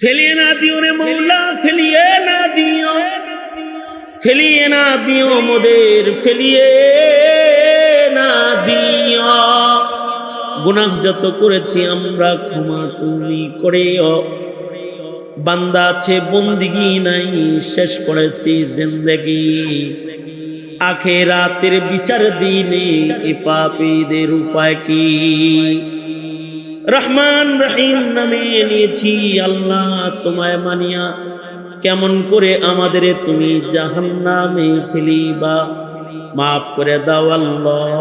ফেলিয়ে না দিও রে মৌলা ফেলিয়ে না দিও। ফেলিয়ে না দিও মোদের ফেলিয়ে না দিও। গুনাহ যত করেছি আমরা, ক্ষমা তুমি করেও। বান্দা আছে, বন্দিগি নাই, শেষ করেছি জিন্দগি। আখে রাতের বিচার দিনে এ পাপীদের উপায় কি? রহমান রহিম নামে নিয়েছি আল্লাহ তোমায় মানিয়া। কেমন করে আমাদের তুমি জাহান নামে ফেলিবা? মাফ করে দাও আল্লাহ।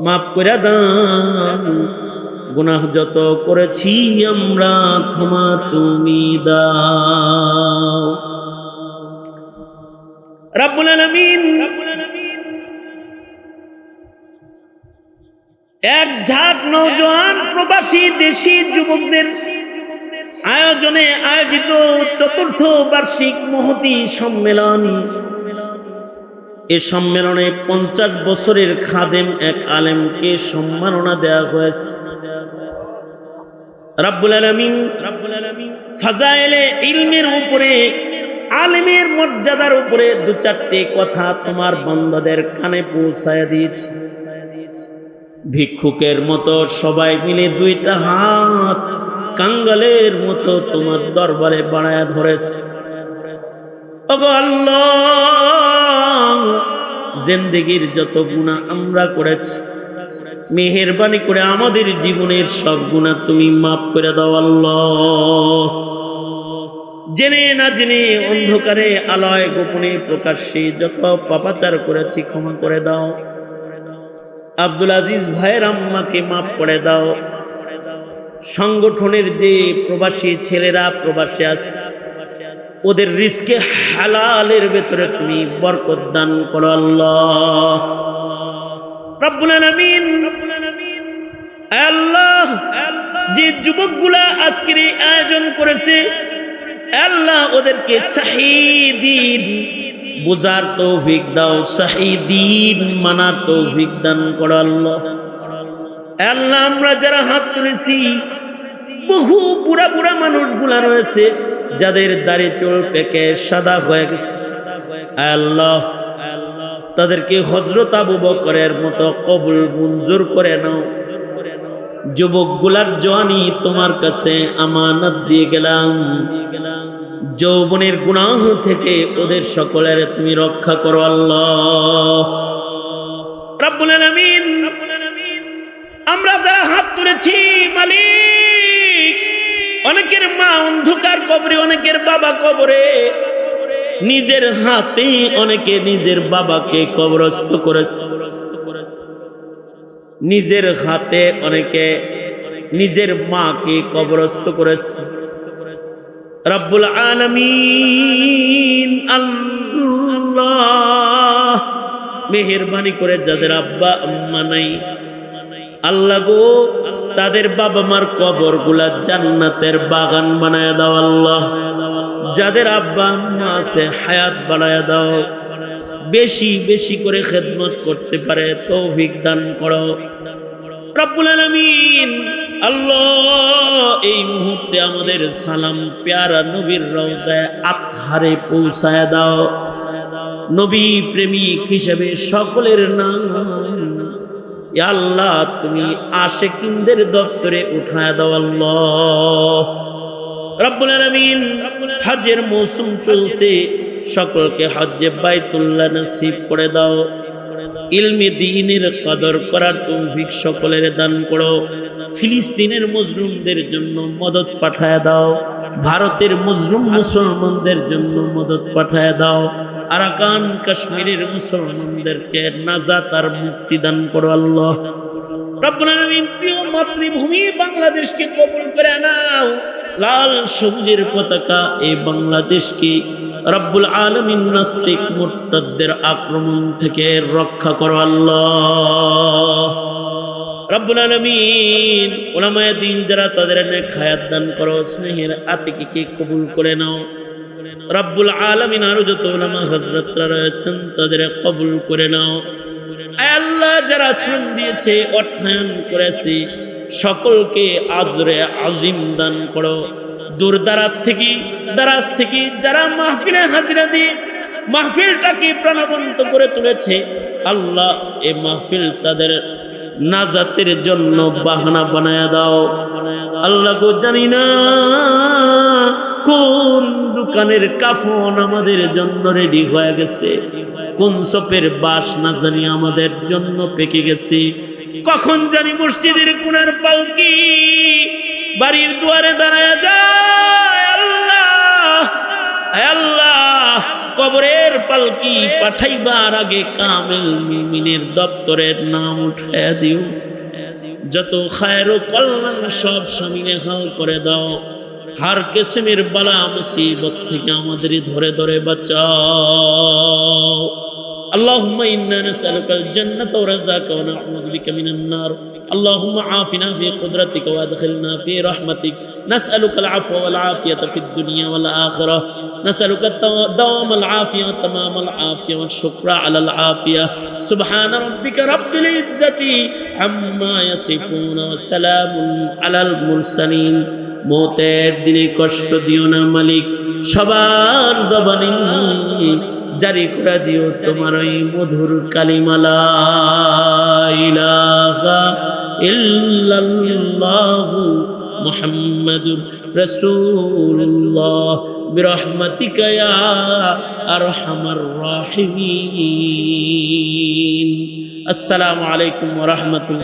মাফ করে দাও। গুনাহ যত করেছি আমরা ক্ষমা তুমি দাও। রাব্বুল আলামিন এক ঝাঁক নৌজওয়ান প্রবাসী দেশি যুবকদের আয়োজনে আয়োজিত চতুর্থ বার্ষিক মহতি সম্মেলন। এ সম্মেলনে পঞ্চাশ বছরের খাদেম এক আলেমকে সম্মাননা দেওয়া হয়েছে। রাব্বুল আলমিন রাব্বুল আলামিন ফাজাইলে ইলমের উপরে, আলেমের মর্যাদার উপরে দু চারটে কথা তোমার বান্দাদের কানে পৌঁছায় দিয়েছি। ভিক্ষুকের মতো সবাই মিলে দুইটা হাত কাঙ্গালের মতো তোমার দরবারে বাড়ায় ধরেছে। জিন্দেগির যত গুণা আমরা করেছি, মেহেরবানি করে আমাদের জীবনের সব গুণা তুমি মাফ করে দাও আল্লাহ। জেনে না জেনে অন্ধকারে আলয় গোপনে প্রকাশ্যে যত পাপাচার করেছি ক্ষমা করে দাও। আব্দুল আজিজ ভাইয়ের আম্মাকে মাফ করে দাও। সংগঠনের যে প্রবাসী ছেলেরা, প্রবাসী আছে ওদের রিস্কে হালালের ভেতরে তুমি বরকত দান করো আল্লাহ। রব্বুল রব্বুল আল্লাহ, যে যুবকগুলা আজকের এই আয়োজন করেছে আল্লাহ ওদেরকে শাহিদিন বুঝার তৌফিক দাও শাহিদিন মানার তৌফিক দান করো আল্লাহ। আল্লাহ, আমরা যারা হাত তুলেছি, বহু বুড়া বুড়া মানুষগুলা রয়েছে, যাদের দাড়ি চুল পেকে সাদা হয়ে গেছে। আল্লাহ, তাদেরকে হজরত আবু বকরের মতো কবুল মঞ্জুর করে নাও। যুবকগুলার জওয়ানি তোমার কাছে আমানত দিয়ে গেলাম দিয়ে গেলাম। যৌবনের গুনাহ থেকে ওদের সকলের তুমি রক্ষা করো আল্লাহ। আমরা যারা হাত তুলেছি, মালিক, অনেকের মা অন্ধকার কবরে, অনেকের বাবা কবরে, নিজের হাতে অনেকে নিজের বাবাকে কবরস্থ করেছে। নিজের হাতে অনেকে নিজের মাকে কবরস্থ করেছে। রব্বুল আলমিন মেহরবানি করে যাদের আব্বা, আম্মা নাই। আল্লাহ গো, তাদের বাবা মার কবরগুলা জান্নাতের বাগান বানায় দাও আল্লাহ। যাদের আব্বা, আম্মা আছে, হায়াত বানায় দাও। বেশি বেশি করে খেদমত করতে পারে, তৌফিক দান করো। রব্বুল আলামিন আল্লাহ, এই মুহূর্তে আমাদের সালাম পেয়ারা নবীর রওজায় আতহারে পৌঁছায় দাও। নবী প্রেমিক হিসেবে সকলের নাম। আল্লাহ, তুমি আশেকিনদের দপ্তরে উঠায় দাও আল্লাহ। রব্বুল আলামিন হজের মৌসুম চলছে। সকলকে হজ্জে বাইতুল্লাহ নসিব করে দাও। ইলমে দিনের কদর করার তৌফিক সকলের দান করো। ফিলিস্তিনের মুসলিমদের জন্য মদত পাঠায় দাও। ভারতের মুসলিম মুসলমানদের জন্য মদত পাঠায় দাও। আরাকান কাশ্মীরের মুসলমানদেরকে নাজাত আর মুক্তি দান করো আল্লাহ। প্রিয় মাতৃভূমি বাংলাদেশকে কবুল করে নাও। লাল সবুজের পতাকা এই বাংলাদেশকে রব্বুল আলমিন নাস্তিক মুরতাদদের আক্রমণ থেকে রক্ষা করো আল্লাহ। রব্বুল আলমিন ওলামায় দিন যারা তাদের নেক হায়াত দান করো, স্নেহের আতিকে কবুল করে নাও। রব্বুল আলমিন আরও যত ওলামা হজরতরা রয়েছেন তাদের কবুল করে নাও। আল্লাহ, যারা শ্রম দিয়েছে, অর্থায়ন করেছে সকলকে আজরে আজিম দান করো। দূর দারাজ থেকে দারাজ থেকে যারা মাহফিলে হাজিরা দিয়ে মাহফিলটাকে প্রাণবন্ত করে তুলেছে, আল্লাহ এ মাহফিল তাদের নাজাতের জন্য বাহানা বানায় দাও। আল্লাহ গো জানি না কোন দোকানের কাফন আমাদের জন্য রেডি হয়ে গেছে, কোন সপের বাস না জানি আমাদের জন্য পেকে গেছে। কখন জানি মসজিদের কোনার পালকি বাড়ির দুয়ারে দাঁড়ায় যায় আল্লাহ। আল্লাহ, কবরের পালকি পাঠাইবার আগে কামেল মিমিনের দপ্তরের নাম উঠায় দিও। যত খায়ের কল্যাণ সব সামিনে হাল করে দাও। হার কিসমের বালা মুসিবত থেকে আমাদের ধরে ধরে বাঁচাও। اللهم إنا نسألك الجنة ورزاك ونعوذ بك من النار اللهم عافنا في قدرتك وادخلنا في رحمتك نسألك العفو والعافية في الدنيا والآخرة نسألك التو- دوام العافية وتمام العافية والشكر على العافية سبحان ربك رب العزة عما يصفون وسلام على المرسلين মতের দিনে কষ্ট দিও না মালিক সবার জবানি জারি করে দিও তোমার ওই মধুর কালিমালা মুহাম্মাদুর রাসূলুল্লাহ বিরহমাতিকা ইয়া আরহামার রাহিমিন। আসসালামু আলাইকুম রাহমাতুল্লাহ।